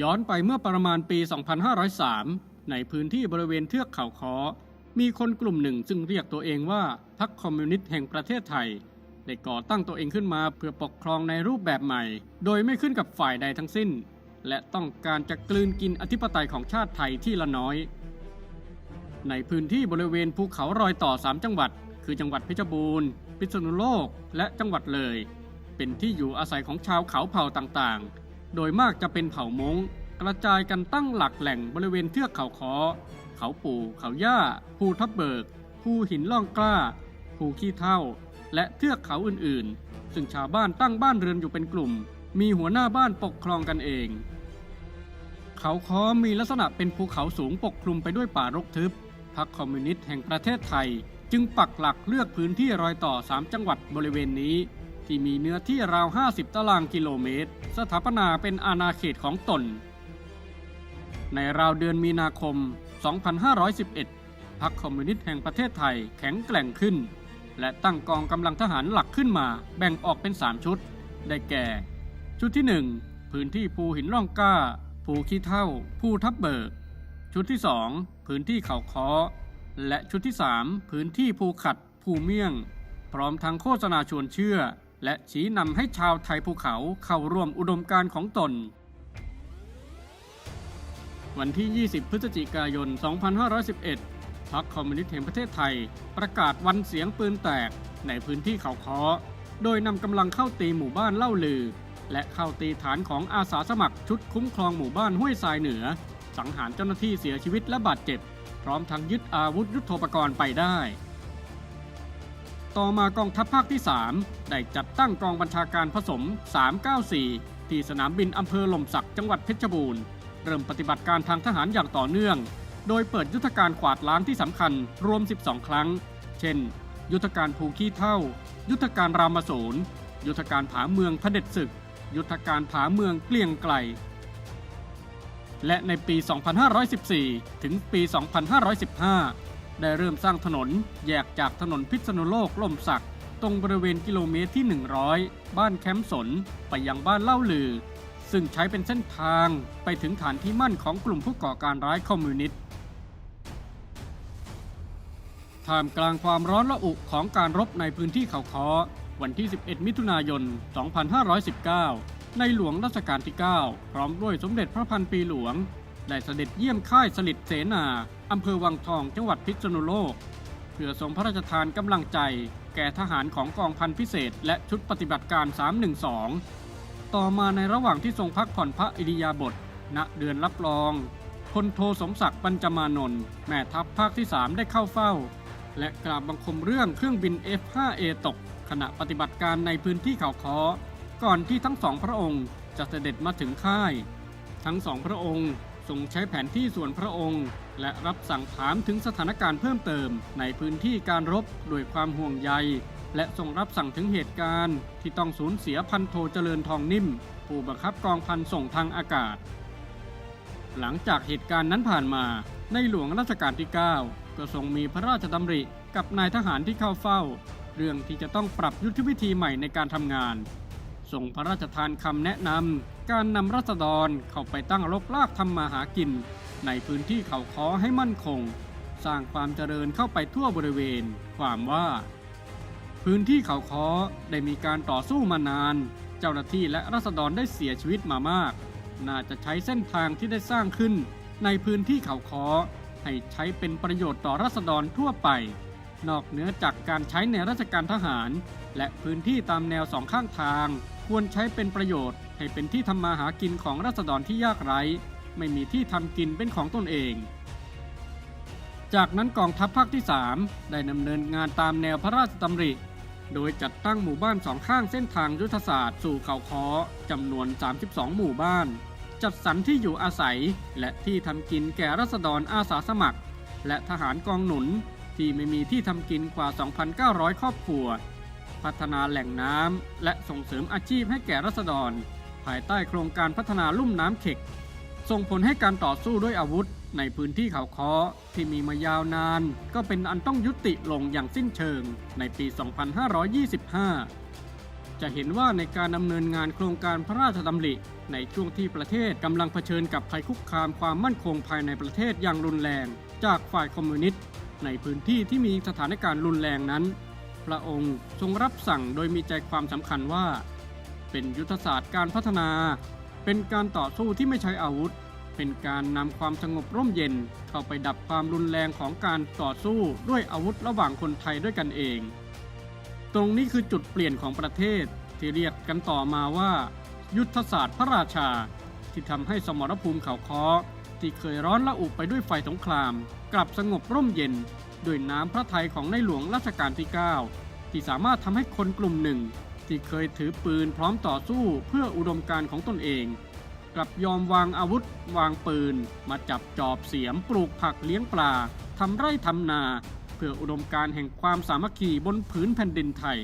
ย้อนไปเมื่อประมาณปี 2503 ในพื้นที่บริเวณเทือกเขาคอมีคนกลุ่มหนึ่งซึ่งเรียกตัวเองว่าพรรคคอมมิวนิสต์แห่งประเทศไทย ได้ก่อตั้งตัวเองขึ้นมาเพื่อปกครองในรูปแบบใหม่ โดยไม่ขึ้นกับฝ่ายใดทั้งสิ้น และต้องการจะกลืนกินอธิปไตยของชาติไทยที่ละน้อย ในพื้นที่บริเวณภูเขารอยต่อ 3 จังหวัด คือจังหวัดเพชรบูรณ์ พิษณุโลก และจังหวัดเลย เป็นที่อยู่อาศัยของชาวเขาเผ่าต่างๆ โดยมากจะเป็นเผ่ามงกระจายกันตั้งหลักแหล่งบริเวณเทือกเขาคอเขาปู่เขาย่าภูทับเบิกภูหินล่องกล้าภูขี้เท่า และเทือกเขาอื่นๆ ซึ่งชาวบ้านตั้งบ้านเรือนอยู่เป็นกลุ่ม มีหัวหน้าบ้านปกครองกันเอง เขาคอมีลักษณะเป็นภูเขาสูงปกคลุมไปด้วยป่ารกทึบพรรคคอมมิวนิสต์แห่งประเทศไทย จึงปักหลักเลือกพื้นที่รอยต่อ 3 จังหวัดบริเวณนี้ ที่มีเนื้อที่ราว 50 ตารางกิโลเมตร สถาปนาเป็นอาณาเขตของตน ในราวเดือนมีนาคม 2511 พรรคคอมมิวนิสต์แห่งประเทศไทยแข็งแกร่งขึ้น และตั้งกองกำลังทหารหลักขึ้นมาแบ่งออกเป็น 3 ชุด ได้แก่ ชุดที่ 1 พื้นที่ภูหินร่องกล้า ภูขี้เท่า ภูทับเบิก ชุดที่ 2 พื้นที่เขาคอและชุดที่ 3 พื้นที่ภูขัด ภูเมี่ยงพร้อมทั้งโฆษณาชวนเชื่อ และชี้นำให้ชาวไทยภูเขาเข้าร่วมอุดมการของตน วันที่ 20 พฤศจิกายน 2511พรรคคอมมิวนิสต์แห่งประเทศไทย ประกาศวันเสียงปืนแตกในพื้นที่เขาคอโดยนำกำลังเข้าตีหมู่บ้านเล่าลือ และเข้าตีฐานของอาสาสมัครชุดคุ้มครองหมู่บ้านห้วยทรายเหนือ สังหารเจ้าหน้าที่เสียชีวิตและบาดเจ็บ พร้อมทั้งยึดอาวุธยุโทโธปกรณ์ไปได้ ต่อมากองทัพภาคที่ 3 ได้จัดตั้งกองบัญชาการผสม 394 ที่สนามบินอำเภอหล่มสักจังหวัดเพชรบูรณ์ เริ่มปฏิบัติการทางทหารอย่างต่อเนื่อง โดยเปิดยุทธการขวาดล้างที่สำคัญรวม 12 ครั้ง เช่น ยุทธการภูขี้เท่า ยุทธการรามสูรยุทธการผาเมืองพระเด็จศึก ยุทธการผาเมืองเกลียงไกล และในปี 2514 ถึงปี 2515 ได้เริ่มสร้างถนนแยกจากถนนพิษณุโลกล่มสัก ตรงบริเวณกิโลเมตรที่ 100 บ้านแคมป์สน ไปยังบ้านเล่าลือ ซึ่งใช้เป็นเส้นทางไปถึงฐานที่มั่นของกลุ่มผู้ก่อการร้ายคอมมิวนิสต์ท่ามกลางความร้อนระอุของการรบในพื้นที่เขาคอวันที่ 11 มิถุนายน 2519 ในหลวงรัชกาลที่ 9 พร้อมด้วยสมเด็จพระพันปีหลวง ได้เสด็จเยี่ยมค่ายสลิดเสนา อำเภอวังทองจังหวัดพิษณุโลก เพื่อทรงพระราชทานกำลังใจ แก่ทหารของกองพันพิเศษ และชุดปฏิบัติการ 312 ต่อมาในระหว่างที่ทรงพักผ่อนพระอิริยาบถณเดือนรับรองพลโทสมศักดิ์ปัญจมานนท์แม่ทัพภาคที่ 3 ได้เข้าเฝ้า และกราบบังคมเรื่องเครื่องบิน F5A ตก ขณะปฏิบัติการในพื้นที่เขาคอก่อนที่ทั้งสองพระองค์จะเสด็จมาถึงค่าย ทั้งสองพระองค์ ทรงใช้แผนที่ส่วนพระองค์ และรับสั่งถามถึงสถานการณ์เพิ่มเติมในพื้นที่การรบด้วยความห่วงใย และทรงรับสั่งถึงเหตุการณ์ ที่ต้องสูญเสียพันโทเจริญทองนิ่ม ผู้บังคับกองพันส่งทางอากาศ หลังจากเหตุการณ์นั้นผ่านมา ในหลวงรัชกาลที่ 9 ก็ทรงมีพระราชดำริกับนายทหารที่เข้าเฝ้า เรื่องที่จะต้องปรับยุทธวิธีใหม่ในการทำงาน ส่งพระราชทานคำแนะนำการนำรัษฎรเข้าไปตั้งรกรากทำมาหากิน ในพื้นที่เขาคอให้มั่นคง สร้างความเจริญเข้าไปทั่วบริเวณ ความว่า พื้นที่เขาคอได้มีการต่อสู้มานาน เจ้าหน้าที่และรัษฎรได้เสียชีวิตมามาก น่าจะใช้เส้นทางที่ได้สร้างขึ้น ในพื้นที่เขาคอให้ใช้เป็นประโยชน์ต่อรัษฎรทั่วไป นอกเหนือจากการใช้ในราชการทหาร และพื้นที่ตามแนวสองข้างทาง ควรใช้เป็นประโยชน์ ให้เป็นที่ทำมาหากินของรัษฎรที่ยากไร้ ไม่มีที่ทำกินเป็นของตนเอง จากนั้นกองทัพภาคที่ 3 ได้ดำเนินงานตามแนวพระราชดำริ โดยจัดตั้งหมู่บ้านสองข้างเส้นทางยุทธศาสตร์สู่เขาคอจำนวน 32 หมู่บ้าน จัดสรรที่อยู่อาศัย และที่ทำกินแก่รัษฎรอาสาสมัคร และทหารกองหนุนที่ไม่มีที่ทำกินกว่า 2,900 ครอบครัว พัฒนาแหล่งน้ำและส่งเสริมอาชีพให้แก่รัษฎร ภายใต้โครงการพัฒนาลุ่มน้ำเข็ก ส่งผลให้การต่อสู้ด้วยอาวุธ ในพื้นที่เขาคอที่มีมายาวนาน ก็เป็นอันต้องยุติลงอย่างสิ้นเชิงในปี 2525 จะเห็นว่าในการดำเนินงานโครงการพระราชดำริในช่วงที่ประเทศกำลังเผชิญกับภัยคุกคามความมั่นคงภายในประเทศอย่างรุนแรง จากฝ่ายคอมมิวนิสต์ในพื้นที่ที่มีสถานการณ์รุนแรงนั้น ระองค์ทรงรับสั่งโดยมีใจความสำคัญว่า เป็นยุทธศาสตร์การพัฒนา เป็นการต่อสู้ที่ไม่ใช้อาวุธ เป็นการนำความสงบร่มเย็นเข้าไปดับความรุนแรงของการต่อสู้ด้วยอาวุธระหว่างคนไทยด้วยกันเอง ตรงนี้คือจุดเปลี่ยนของประเทศที่เรียกกันต่อมาว่า ยุทธศาสตร์พระราชา ที่ทำให้สมรภูมิเขาคอที่เคยร้อนระอุไปด้วยไฟสงคราม กลับสงบร่มเย็น ด้วยน้ำพระทัยของในหลวงรัชกาลที่ 9 ที่สามารถทำให้คนกลุ่มหนึ่ง ที่เคยถือปืนพร้อมต่อสู้เพื่ออุดมการณ์ของตนเอง กลับยอมวางอาวุธ วางปืน มาจับจอบเสียมปลูกผักเลี้ยงปลาทำไร่ทำนา เพื่ออุดมการณ์แห่งความสามัคคีบนผืนแผ่นดินไทย